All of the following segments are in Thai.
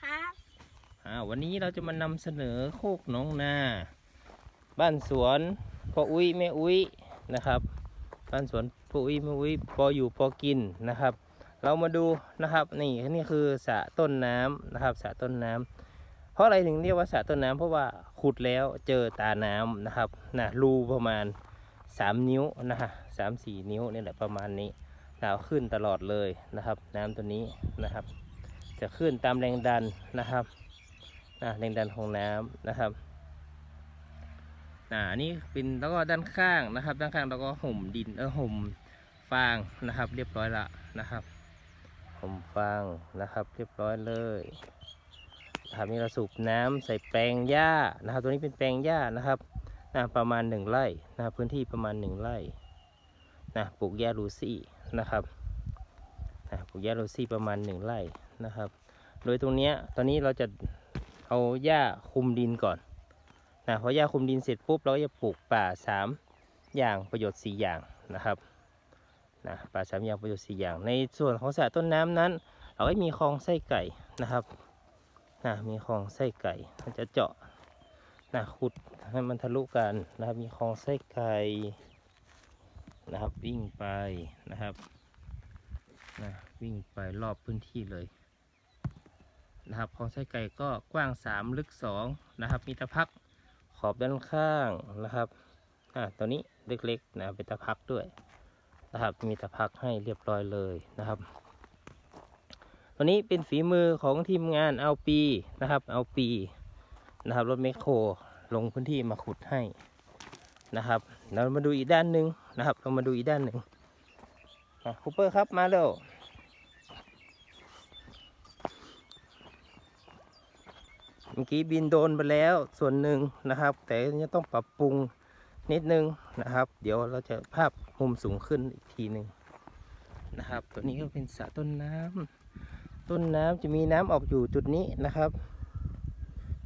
ครับอ่าวันนี้เราจะมานำเสนอโคกหน้องนา บ้านสวนพ่ออุ้ยแม่อุ้ยนะครับ บ้านสวนพ่ออุ้ยแม่อุ้ยพออยู่พอกินนะครับ เรามาดูนะครับนี่นี่คือสระต้นน้ำนะครับสระต้นน้ำเพราะอะไรถึงเรียกว่าสระต้นน้ำเพราะว่าขุดแล้วเจอตาน้ำนะครับนะรูประมาณ 3 นิ้วนะฮะสามสี่นิ้วนี่แหละประมาณนี้น้ำขึ้นตลอดเลยนะครับ น้ำตัวนี้นะครับ จะขึ้นตามแรงดันนะครับแรงดันของน้ำนะครับอันนี้เป็นแล้วก็ด้านข้างนะครับ ด้านข้างเราก็ห่มดินเออห่มฟางนะครับ เรียบร้อยละนะครับห่มฟางนะครับ เรียบร้อยเลยนะครับนี่เราสูบน้ำใส่แปลงหญ้านะครับ ตัวนี้เป็นแปลงหญ้านะครับนะประมาณหนึ่งไร่นะครับพื้นที่ประมาณหนึ่งไร่นะปลูกหญ้าลูซี่นะครับนะปลูกหญ้าลูซี่ประมาณหนึ่งไร่ นะครับ โดยตรงเนี้ยตอนนี้เราจะเอาหญ้าคุมดินก่อนนะพอหญ้าคุมดินเสร็จปุ๊บเราก็จะปลูกป่าสามอย่างประโยชน์สี่อย่างนะครับนะป่าสามอย่างประโยชน์สี่อย่าง ในส่วนของสระต้นน้ำนั้น เราก็มีคลองไส้ไก่นะครับนะมีคลองไส้ไก่เราจะเจาะนะขุดให้มันทะลุกันนะครับ มีคลองไส้ไก่นะครับวิ่งไปนะครับนะวิ่งไปรอบพื้นที่เลย นะครับคลองไส้ไก่ก็กว้าง 3 ลึก 2 นะครับ มีตะพักขอบด้านข้างนะครับอ่าตัวนี้เล็กๆนะเป็นตะพักด้วยนะครับ มีตะพักให้เรียบร้อยเลยนะครับ ตัวนี้เป็นฝีมือของทีมงานเอาปีนะครับเอาปีนะครับรถแมคโครลงพื้นที่มาขุดให้นะครับเรามาดูอีกด้านหนึ่งนะครับ เรามาดูอีกด้านหนึ่งอะคูเปอร์ครับมาเร็ว เมื่อกี้บินโดนไปแล้วส่วนหนึ่งนะครับ แต่ยังต้องปรับปรุงนิดนึงนะครับ เดี๋ยวเราจะภาพมุมสูงขึ้นอีกทีหนึ่งนะครับ ตัวนี้ก็เป็นสระต้นน้ำต้นน้ำจะมีน้ำออกอยู่จุดนี้นะครับ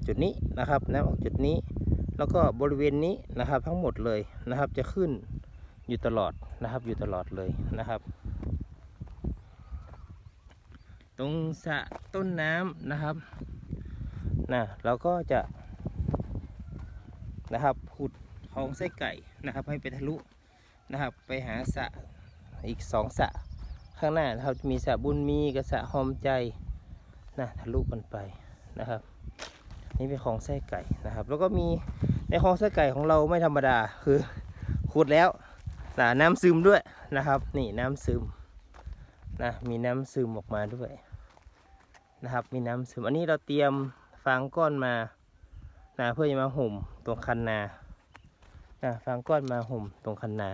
จุดนี้นะครับ น้ำออกจุดนี้ แล้วก็บริเวณนี้นะครับทั้งหมดเลยนะครับ จะขึ้นอยู่ตลอดนะครับ อยู่ตลอดเลยนะครับตรงสระต้นน้ำนะครับ นะเราก็จะนะครับขุดคลองไส้ไก่นะครับ ให้ไปทะลุนะครับ ไปหาสะอีกสองสะข้างหน้านะครับจะมีสะบุญมีกับสะหอมใจนะทะลุกันไปนะครับ นี่เป็นคลองไส้ไก่นะครับ แล้วก็มีในคลองไส้ไก่ของเราไม่ธรรมดาคือขุดแล้วนะน้ำซึมด้วยนะครับ นี่น้ำซึมนะมีน้ำซึมออกมาด้วยนะครับ มีน้ำซึมอันนี้เราเตรียม ฟางก้อนมานะเพื่อจะมาห่มตรงคันนานะฟางก้อนมาห่มตรงคันนา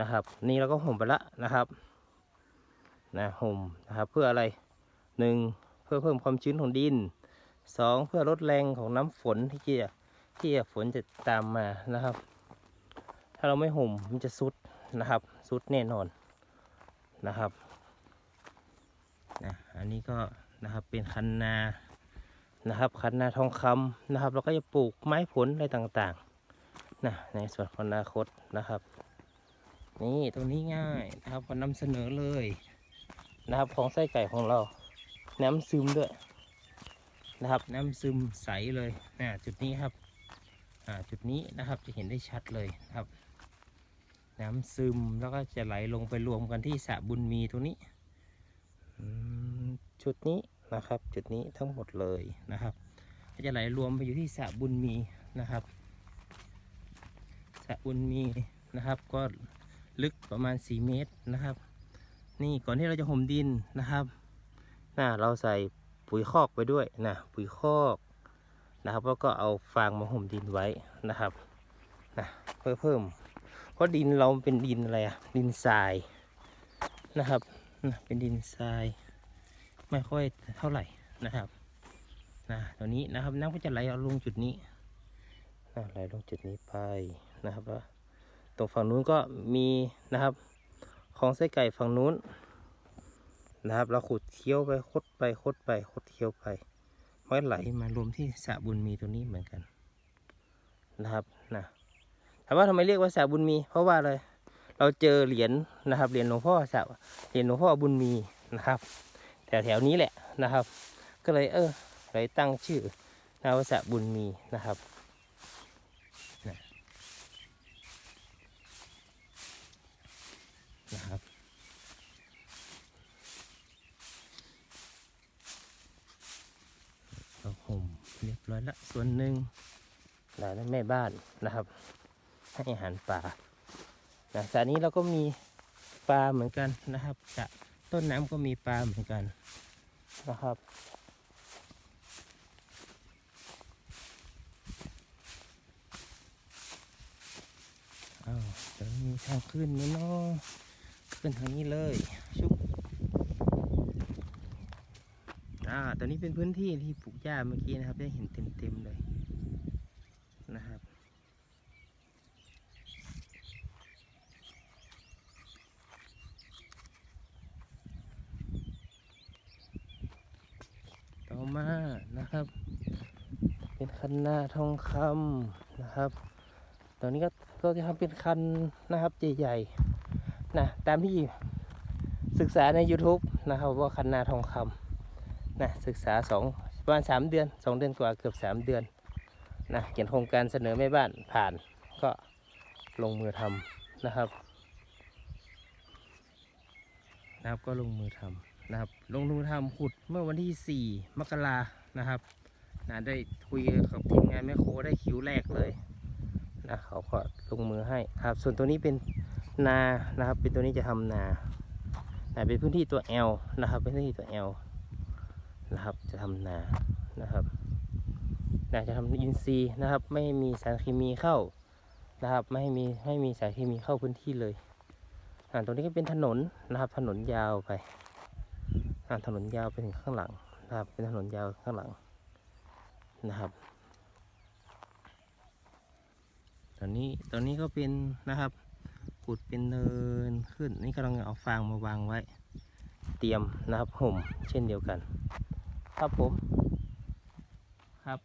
นะครับ นี่เราก็ห่มไปละนะครับนะห่มนะครับเพื่ออะไรหนึ่งเพื่อเพิ่มความชื้นของดินสองเพื่อลดแรงของน้ำฝนที่จะที่จะฝนจะตามมานะครับ ถ้าเราไม่ห่มมันจะซุดนะครับซุดแน่นอนนะครับนะอันนี้ก็นะครับเป็นคันนา นะครับคันนาทองคำนะครับเราก็จะปลูกไม้ผลอะไรต่างๆนะในส่วนของอนาคตนะครับ นี่ตรงนี้ง่ายนะครับก็นำเสนอเลยนะครับของไส้ไก่ของเรา น้ำซึมด้วยนะครับ น้ำซึมใสเลยนะจุดนี้ครับอ่าจุดนี้นะครับจะเห็นได้ชัดเลยนะครับ น้ำซึมแล้วก็จะไหลลงไปรวมกันที่สระบุญมีตรงนี้อืมจุดนี้ นะครับ จุดนี้ทั้งหมดเลยนะครับก็จะไหลรวมไปอยู่ที่สระบุญมีนะครับสระบุญมีนะครับ ก็ลึกประมาณ 4 เมตรนะครับ นี่ก่อนที่เราจะห่มดินนะครับนะเราใส่ปุ๋ยคอกไปด้วยนะปุ๋ยคอกนะครับแล้วก็เอาฟางมาห่มดินไว้นะครับนะเพื่อเพิ่มเพราะดินเราเป็นดินอะไรอะดินทรายนะครับนะเป็นดินทราย ไม่ค่อยเท่าไหร่นะครับนะตัวนี้นะครับน้ำก็จะไหลเอาลงจุดนี้นะไหลลงจุดนี้ไปนะครับแล้วตรงฝั่งนู้นก็มีนะครับของไส้ไก่ฝั่งนู้นนะครับ เราขุดเคี้ยวไปคดไปคดไปคดเคี้ยวไปมันไหลมารวมที่สระบุญมีตัวนี้เหมือนกันนะครับนะถามว่าทำไมเรียกว่าสระบุญมี เพราะว่าอะไรเราเจอเหรียญนะครับเหรียญหลวงพ่อสระเหรียญหลวงพ่อบุญมีนะครับ แถวแถวๆนี้แหละนะครับ ก็เลยเออเลยตั้งชื่อนะว่าสระบุญมีนะครับนะนะครับเราห่มเรียบร้อยละส่วนหนึ่งแล้วแม่บ้านนะครับ ให้อาหารปลานะสระนี้เราก็มีปลาเหมือนกันนะครับสระ ต้นน้ำก็มีปลาเหมือนกันนะครับ อ้าวจะมีทางขึ้นไหมเนาะขึ้นทางนี้เลย ชุบอ่าตอนนี้เป็นพื้นที่ที่ปลูกหญ้าเมื่อกี้นะครับ ได้เห็นเต็มๆเลยนะครับ มานะครับ เป็นคันนาทองคำนะครับตอนนี้ก็ก็จะทำเป็นคันนะครับใหญ่ๆนะตามที่ศึกษาใน YouTube นะครับว่าคันนาทองคำนะศึกษาสองประมาณสามเดือนสองเดือนกว่าเกือบสามเดือนนะเขียนโครงการเสนอแม่บ้านผ่านก็ลงมือทำนะครับนะครับก็ลงมือทำ นะครับ ลงมือทำขุดเมื่อวันที่ 4 มกรานะครับนะได้คุยกับทีมงานแม่โคได้คิวแรกเลยนะเขาก็ลงมือให้ครับ ส่วนตัวนี้เป็นนานะครับ เป็นตัวนี้จะทำนานะเป็นพื้นที่ตัว L นะครับ เป็นพื้นที่ตัว L นะครับ จะทำนานะครับนาจะทำอินทรีย์นะครับ ไม่ให้มีสารเคมีเข้านะครับ ไม่ให้มีให้มีสารเคมีเข้าพื้นที่เลยอ่าตรงนี้ก็เป็นถนนนะครับ ถนนยาวไป ถนนยาวไปถึงข้างหลังนะครับ เป็นถนนยาวข้างหลังนะครับตอนนี้ตอนนี้ก็เป็นนะครับขุดเป็นเนินขึ้น นี่กำลังเอาฟางมาวางไว้ เตรียมนะครับห่มเช่นเดียวกัน ครับผมครับ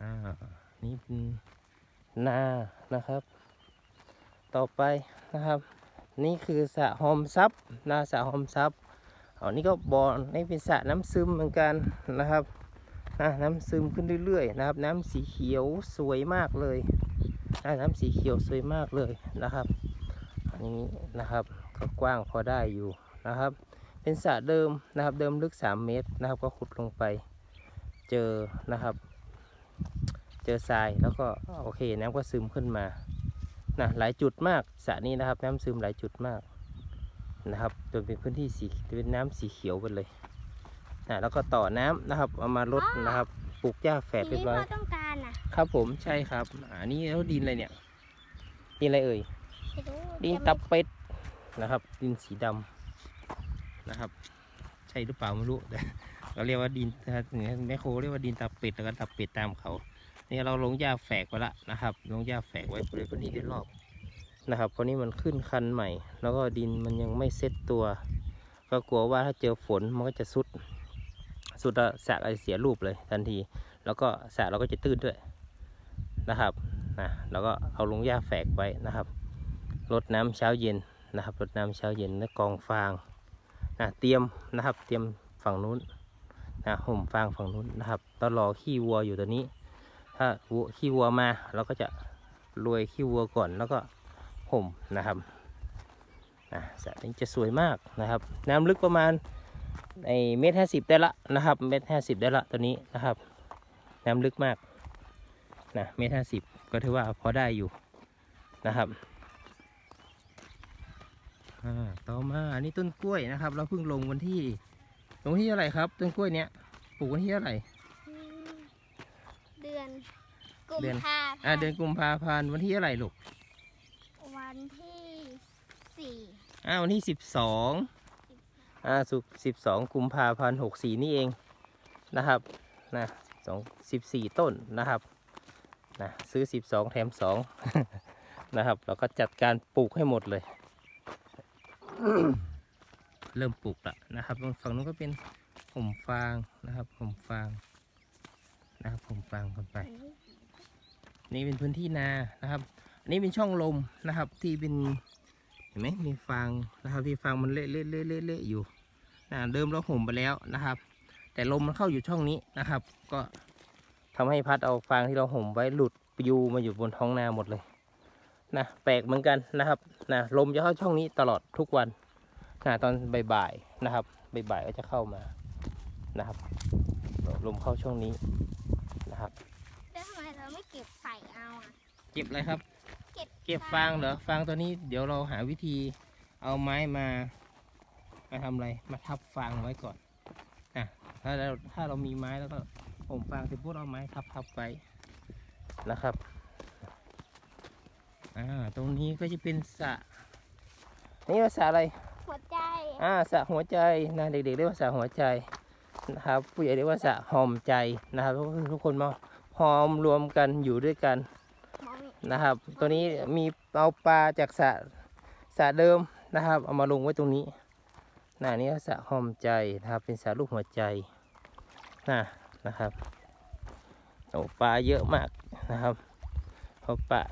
อ่านี่เป็นนานะครับ ต่อไปนะครับ นี่คือสระหอมซับนาสระหอมซับอันนี้ก็บ่อนี่เป็นสระน้ำซึมเหมือนกันนะครับนะน้ำซึมขึ้นเรื่อยๆนะครับ น้ำสีเขียวสวยมากเลยนะน้ำสีเขียวสวยมากเลยนะครับ อันนี้นะครับก็กว้างพอได้อยู่นะครับ เป็นสระเดิมนะครับ เดิมลึก 3 เมตรนะครับ ก็ขุดลงไป เจอนะครับ เจอทรายแล้วก็โอเค น้ำก็ซึมขึ้นมา นะหลายจุดมากสระนี้นะครับ น้ำซึมหลายจุดมากนะครับจนเป็นพื้นที่สีเป็นน้ำสีเขียวไปเลยนะแล้วก็ต่อน้ำนะครับเอามาลดนะครับปลูกหญ้าแฝดทีเรียนี้บร้อยพ่อต้องการอะครับผมใช่ครับอันนี้แล้วดินอะไรเนี่ยดินอะไรเอ่ยไม่รู้ดินจะตับเป็ดนะครับ ดินสีดำนะครับ ใช่หรือเปล่าไม่รู้แต่เราเรียกว่าดินนะครับแม่โคเรียกว่าดินตับเป็ดแล้วก็ตับเป็ดตามเขา นี่เราลงหญ้าแฝกไปละนะครับ ลงหญ้าแฝกไว้บริเวณนี้ได้รอบนะครับเพราะนี้มันขึ้นคันใหม่ แล้วก็ดินมันยังไม่เซ็ตตัว ก็กลัวว่าถ้าเจอฝนมันก็จะสุด สุดแล้วสระก็จะเสียรูปเลยทันที แล้วก็สระเราก็จะตื้นด้วยนะครับนะแล้วก็เอาลงหญ้าแฝกไว้นะครับรดน้ำเช้าเย็นนะครับรดน้ำเช้าเย็นและกองฟางนะเตรียมนะครับ เตรียมฝั่งนู้นนะห่มฟางฝั่งนู้นนะครับตอนรอขี้วัวอยู่ตัวนี้ ถ้าวัวขี้วัวมาเราก็จะโรยขี้วัวก่อนแล้วก็ห่มนะครับนะสระนี้จะสวยมากนะครับ น้ำลึกประมาณไอเมตรห้าสิบได้ละนะครับเมตรห้าสิบได้ละตัวนี้นะครับ น้ำลึกมากนะเมตรห้าสิบก็ถือว่าพอได้อยู่นะครับอ่าต่อมาอันนี้ต้นกล้วยนะครับ เราเพิ่งลงวันที่ลงวันที่เท่าไหร่ครับ ต้นกล้วยเนี้ยปลูกวันที่เท่าไหร่ กุมเดือน ภาอ่าพันเดือนธ์กุมภาพันธ์วันที่เท่าไหร่ลูกวันที่สี่อ่าวันที่สิบสองอ่าสุกสิบสองกุมภาพันธ์หกสี่นี่เองนะครับนะสองสิบสี่ต้นนะครับนะซื้อสิบสองแถมสอง นะครับ เราก็จัดการปลูกให้หมดเลย เริ่มปลูกละนะครับฝั่งนู้นก็เป็นห่มฟางนะครับห่มฟางนะครับห่มฟางกันไป นี่เป็นพื้นที่นานะครับ อันนี้เป็นช่องลมนะครับที่เป็นเห็นไหมมีฟางนะครับที่ฟางมันเละเละเละเละเละอยู่นะเดิมเราห่มไปแล้วนะครับ แต่ลมมันเข้าอยู่ช่องนี้นะครับ ก็ทำให้พัดเอาฟางที่เราห่มไว้หลุดปลิวมาอยู่บนท้องนาหมดเลยนะแปลกเหมือนกันนะครับนะลมจะเข้าช่องนี้ตลอดทุกวันนะตอนบ่ายๆนะครับบ่ายๆก็จะเข้ามานะครับ ลมเข้าช่วงนี้นะครับ ก็บอะไรครับเก็บเก็บฟางเหรอ ฟางตัวนี้เดี๋ยวเราหาวิธีเอาไม้มา มาทำอะไร มาทับฟางไว้ก่อนอะถ้าเราถ้าเรามีไม้แล้วก็ผมฟางเสร็จปุ๊บเอาไม้ทับทับไปนะครับ อ่า ตรงนี้ก็จะเป็นสระ นี่ว่าสระอะไร หัวใจ อ่า สระหัวใจนะเด็กๆเรียกว่าสระหัวใจนะครับ ผู้ใหญ่เรียกว่าสระหอมใจนะครับก็คือทุกคนมาหอมรวมกันอยู่ด้วยกันมอง นะครับ ตัวนี้มีเอาปลาจากสระสระเดิมนะครับ เอามาลงไว้ตรงนี้น่ะนี่สระหอมใจนะครับ เป็นสระรูปหัวใจน่ะนะครับโอ้ปลาเยอะมากนะครับเพราะปลา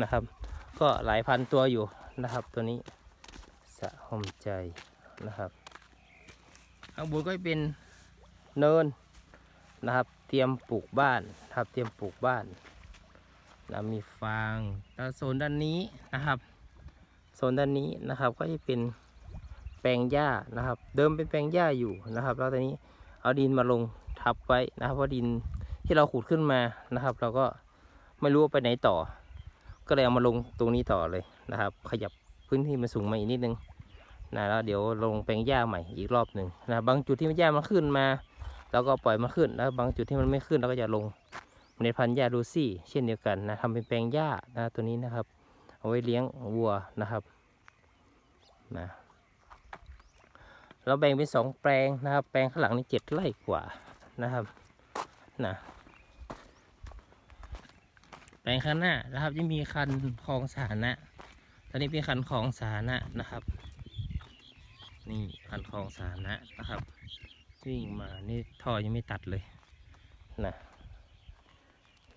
นะครับ ก็หลายพันตัวอยู่นะครับ ตัวนี้สระหอมใจนะครับข้างบนก็เป็นเนินนะครับ เตรียมปลูกบ้านนะครับเตรียมปลูกบ้าน แล้วมีฟางแล้วโซนด้านนี้นะครับ โซนด้านนี้นะครับก็จะเป็นแปลงหญ้านะครับ เดิมเป็นแปลงหญ้าอยู่นะครับ แล้วตอนนี้เอาดินมาลงทับไว้นะครับเพราะดินที่เราขุดขึ้นมานะครับ เราก็ไม่รู้ว่าไปไหนต่อ ก็เลยเอามาลงตรงนี้ต่อเลยนะครับ ขยับพื้นที่มันสูงมาอีกนิดนึงนะแล้วเดี๋ยวลงแปลงหญ้าใหม่อีกรอบหนึ่งนะบางจุดที่มันหญ้ามันขึ้นมาเราก็ปล่อยมันขึ้นแล้วบางจุดที่มันไม่ขึ้นเราก็จะลง เมล็ดพันธุ์หญ้าลูซี่ เช่นเดียวกันนะทำเป็นแปลงหญ้านะตัวนี้นะครับ เอาไว้เลี้ยงวัวนะครับนะเราแบ่งเป็นสองแปลงนะครับ แปลงข้างหลังนี่เจ็ดไร่กว่านะครับนะแปลงข้างหน้านะครับจะมีคันคลองสาธารณะตอนนี้เป็นคันคลองสาธารณะนะครับ นี่คันคลองสาธารณะนะครับวิ่งมานี่ท่อยังไม่ตัดเลยนะ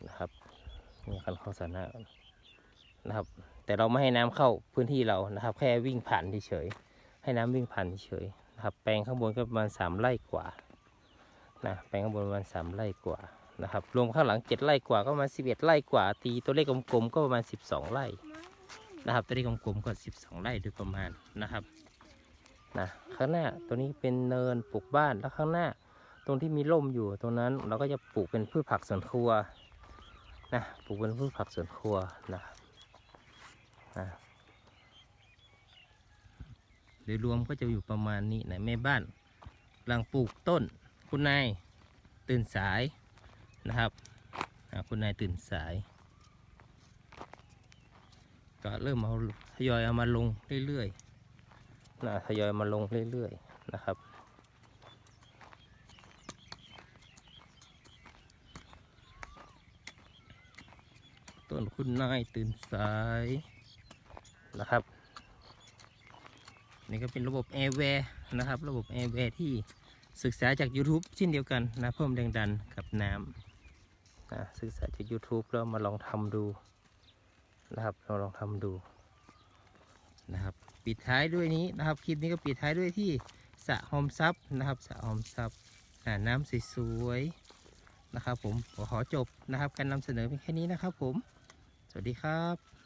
นะครับนี่คันเข้าสาระนะครับ แต่เราไม่ให้น้ำเข้าพื้นที่เรานะครับ แค่วิ่งผ่านเฉยให้น้ำวิ่งผ่านเฉยนะครับ แปลงข้างบนก็ประมาณสามไร่กว่านะแปลงข้างบนประมาณสามไร่กว่านะครับ รวมข้างหลังเจ็ดไร่กว่าก็ประมาณสิบเอ็ดไร่กว่า ตีตัวเลขกลมๆก็ประมาณสิบสองไร่นะครับ ตัวเลขกลมๆก็สิบสองไร่โดยประมาณนะครับนะข้างหน้าตัวนี้เป็นเนินปลูกบ้านแล้วข้างหน้า ตรงที่มีร่มอยู่ตรงนั้นเราก็จะปลูกเป็นพืชผักสวนครัว นะปลูกเป็นพืชผักสวนครัวนะครับนะโดยรวมก็จะอยู่ประมาณนี้นะแม่บ้านกำลังปลูกต้น คุณนายตื่นสายนะครับอ่าคุณนายตื่นสาย ก็เริ่มเอาทยอยเอามาลงเรื่อยๆนะทยอยมาลงเรื่อยๆนะครับ ต้นคุณนายตื่นสายนะครับ นี่ก็เป็นระบบแอร์แวร์นะครับ ระบบแอร์แวร์ที่ศึกษาจาก YouTube เช่นเดียวกันนะเพิ่มแรงดันกับน้ำนะศึกษาจาก YouTube แล้วมาลองทำดูนะครับเราลองทำดูนะครับ ปิดท้ายด้วยนี้นะครับคลิปนี้ก็ปิดท้ายด้วยที่สระหอมซับนะครับสระหอมซับน้ำสวยๆนะครับผมขอจบนะครับ การนำเสนอเพียงแค่นี้นะครับผม สวัสดีครับ